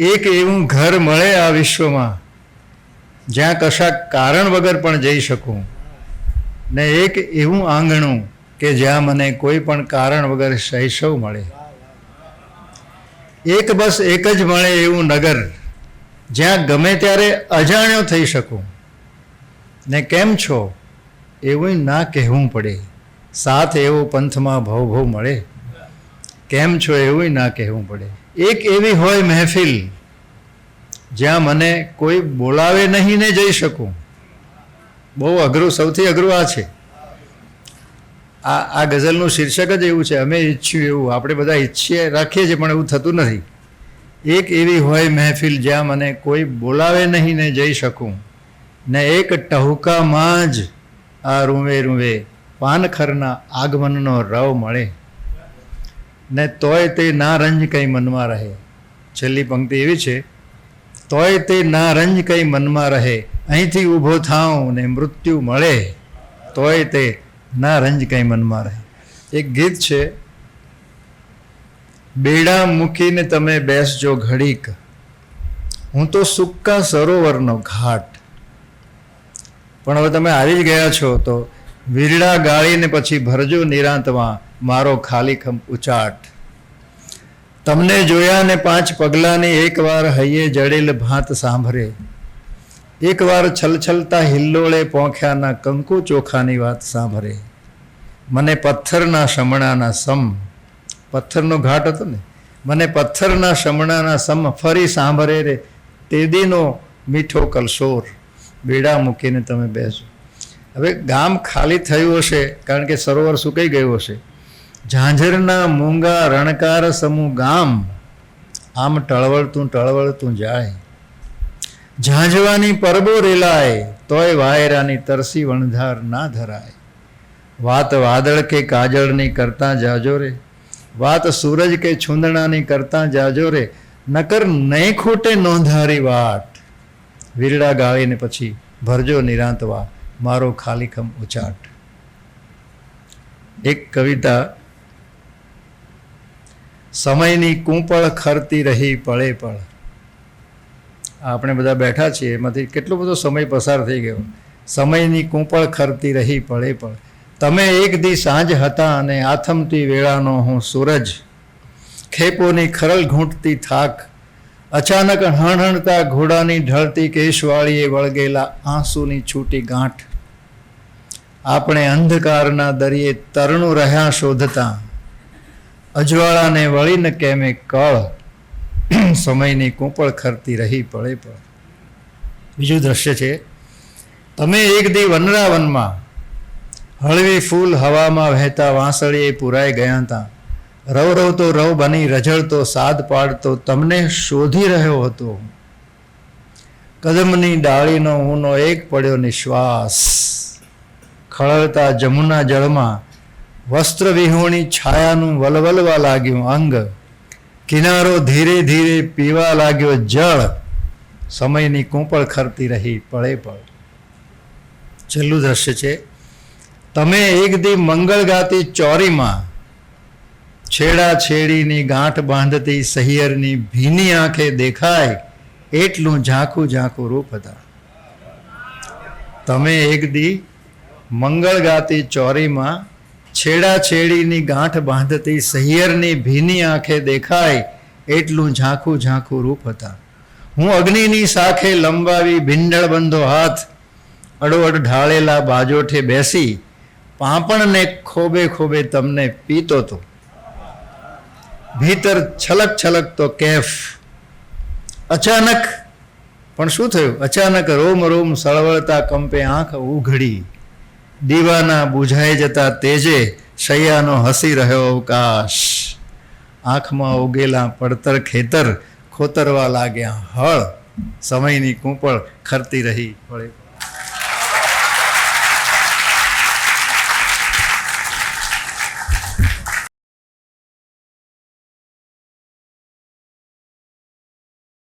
એક એવું ઘર મળે આ વિશ્વમાં, જ્યાં કશાક કારણ વગર પણ જઈ શકું. ને એક એવું આંગણું કે જ્યાં મને કોઈ પણ કારણ વગર શૈશવ મળે. એક બસ એક જ મળે એવું નગર, જ્યાં ગમે ત્યારે અજાણ્યો થઈ શકું. ને કેમ છો? એવું ના કહેવું પડે. સાથ એવો પંથમાં ભવ ભવ મળે. કેમ છો? એવું ના કહેવું પડે. એક એવી હોય મહેફિલ જ્યાં મને કોઈ બોલાવે નહીં ને જઈ શકું. બહુ અઘરું, સૌથી અઘરું આ છે. આ આ ગઝલનું શીર્ષક જ એવું છે, અમે ઈચ્છ્યું એવું. આપણે બધા ઈચ્છીએ, રાખીએ છીએ, પણ એવું થતું નથી. એક એવી હોય મહેફિલ જ્યાં મને કોઈ બોલાવે નહીં ને જઈ શકું. ને એક ટહુકામાં જ આ રૂવે રૂવે પાનખરના આગમનનો રવ મળે. ને તોય તે ના રંજ કંઈ મનમાં રહે. છેલ્લી પંક્તિ એવી છે તોય તે ના રંજ કંઈ મનમાં રહે. અહીંથી ઊભો થાઉં ને મૃત્યુ મળે. તોય તે ના રંજ કંઈ મનમાં રહે. એક ગીત છે, બેડા મૂકીને તમે બેસજો ઘડીક. હું તો સુક્કા સરોવરનો ઘાટ. પણ હવે તમે આવી જ ગયા છો તો, વીરડા ગાળીને પછી ભરજો નિરાંતમાં મારો ખાલી ખમ ઉચાટ. તમને જોયા ને પાંચ પગલાંની એકવાર હૈયે જડેલ ભાત સાંભળે. એકવાર છલછલતા હિલ્લોળે પોંખ્યાના કંકુ ચોખાની વાત સાંભળે. મને પથ્થરના શમણાના સમ, પથ્થરનો ઘાટ હતો ને, મને પથ્થરના શમણાના સમ ફરી સાંભળે રે, તેદીનો મીઠો કલશોર. બેડા મૂકીને તમે બેસો. હવે ગામ ખાલી થયું હશે, કારણ કે સરોવર સુકાઈ ગયું હશે. ઝાંઝરના મૂંગા રણકાર સમૂહ ગામ. આમ ટળવળતું ટળવળતું જાય. ઝાંઝવાની પરબો રેલાય, તોય વાયરાની તરસી વણધાર ના ધરાય. વાત વાદળ કે કાજળની કરતા જાજો રે. વાત સૂરજ કે છૂંદણાની કરતા જાજો રે. નકર નહીં ખૂટે નોંધારી વાટ. વીરડા ગાળીને પછી ભરજો નિરાંતવા, મારો ખાલીખમ ઉચાટ. એક કવિતા સમયની કૂંપળ ખરતી રહી પળે પળ આપણે બધા બેઠા છીએ, એમાંથી કેટલો બધો સમય પસાર થઈ ગયો. સમયની કૂંપળ ખરતી રહી પળે પળ તમે એક દી સાંજ હતા અને આથમતી વેળાનો હું સૂરજ. ખેપોની ખરલ ઘૂંટતી થાક. અચાનક હણહણતા ઘોડાની ઢળતી કેશવાળીએ વળગેલા આંસુની છૂટી ગાંઠ. આપણે અંધકારના દરિયે તરણું રહ્યા શોધતા. અજવાળાને વળીને કેમે કળ. સમયની કૂંપળ ખરતી રહી પડે પણ બીજું દ્રશ્ય છે, તમે એક દી વનરાવનમાં હળવી ફૂલ હવામાં વહેતા વાંસળીએ પુરાઈ ગયા હતા રવ રવતો રવ બની રઝળતો સાદ પાડતો તમને શોધી રહ્યો હતો. કદમની ડાળીનો ઊનો એક પડ્યો નિશ્વાસ. ખળતા જમુના જળમાં વસ્ત્ર વિહોણી છાયાનું વલવલવા લાગ્યું અંગ. કિનારો ધીરે ધીરે પીવા લાગ્યો જળ. સમયની કૂંપળ ખરતી રહી પળે પળ. છેલ્લું દ્રશ્ય છે, તમે એક દી મંગળ ગાતી ચોરીમાં છેડા છેડીની ગાંઠ બાંધતી સહિયરની ભીની આંખે દેખાય એટલું ઝાંખું ઝાંખું રૂપ હતા. તમે એક દી મંગળ ગાતી ચોરીમાં છેડા છેડીની ગાંઠ બાંધતી સહિયરની ભીની આંખે દેખાય એટલું ઝાંખું ઝાંખું રૂપ હતા. હું અગ્નિની સાખે લંબાવી ભીંડળ બંધો હાથ અડોઅડ ઢાળેલા બાજોઠે બેસી પાંપણને ખોબે ખોબે તમને પીતો તો. ભીતર છલક છલક તો કેફ. અચાનક, પણ શું થયું? અચાનક રોમ રોમ સળવળતા કંપે આંખ ઉઘડી. દીવાના બુઝાઈ જતા તેજે શૈયાનો હસી રહ્યો અવકાશ. આંખમાં ઉગેલા પડતર ખેતર ખોતરવા લાગ્યા હળ. સમયની કૂંપળ ખરતી રહી પડે